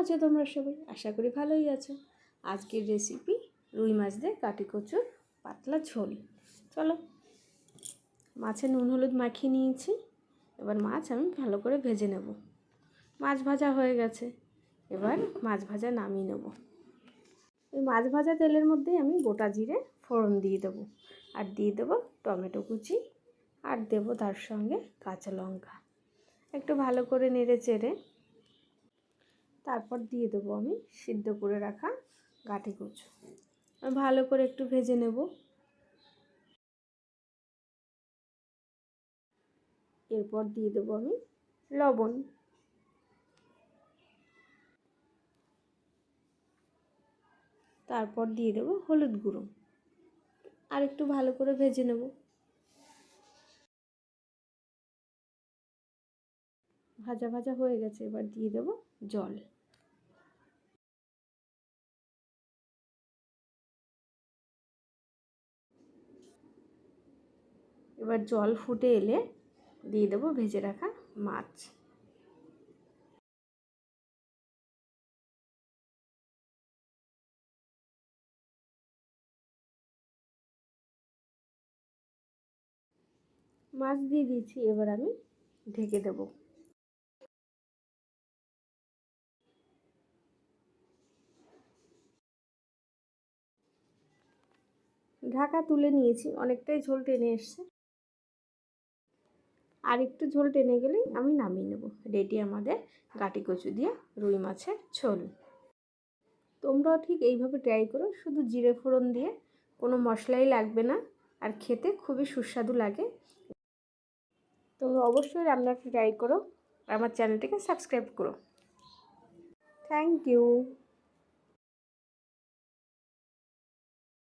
আছো তোমরা সবাই? আশা করি ভালোই আছো। আজকের রেসিপি রুই মাছ দিয়ে কাটি কচুর পাতলা ঝোল। চলো, মাছে নুন, হলুদ মাখিয়ে নিয়েছি। এবার মাছ আমি ভালো করে ভেজে নেব। মাছ ভাজা হয়ে গেছে। এবার মাছ ভাজা নামিয়ে নেব। ওই মাছ ভাজা তেলের মধ্যে আমি গোটা জিরে ফোড়ন দিয়ে দেবো। আর দিয়ে দেবো টমেটো কুচি। আর দেবো তার সঙ্গে কাঁচা লঙ্কা। একটু ভালো করে নেড়ে চেড়ে তারপর দিয়ে দেবো আমি সিদ্ধ করে রাখা গাঠি কচু ভালো করে একটু ভেজে নেব। এরপর দিয়ে দেবো আমি লবণ। তারপর দিয়ে দেবো হলুদ গুঁড়ো। আর একটু ভালো করে ভেজে নেব। ভাজা ভাজা হয়ে গেছে, এবার দিয়ে দেবো জল। এবার জল ফুটে এলে দিয়ে দেবো ভেজে রাখা মাছ। মাছ দিয়ে দিয়েছি, এবার আমি ঢেকে দেবো। ঢাকা তুলে নিয়েছি, অনেকটাই ঝোল টেনে এসছে। আর একটু ঝোল টেনে গেলেই আমি নামিয়ে নেব। রেডি আমাদের গাটি কচু দিয়ে রুই মাছের ঝোল। তোমরাও ঠিক এইভাবে ট্রাই করো, শুধু জিরে ফোড়ন দিয়ে কোনো মশলাই লাগবে না আর খেতে খুবই সুস্বাদু লাগে। তোমরা অবশ্যই রান্নাটা ট্রাই করো আমার চ্যানেলটিকে সাবস্ক্রাইব করো। Thank you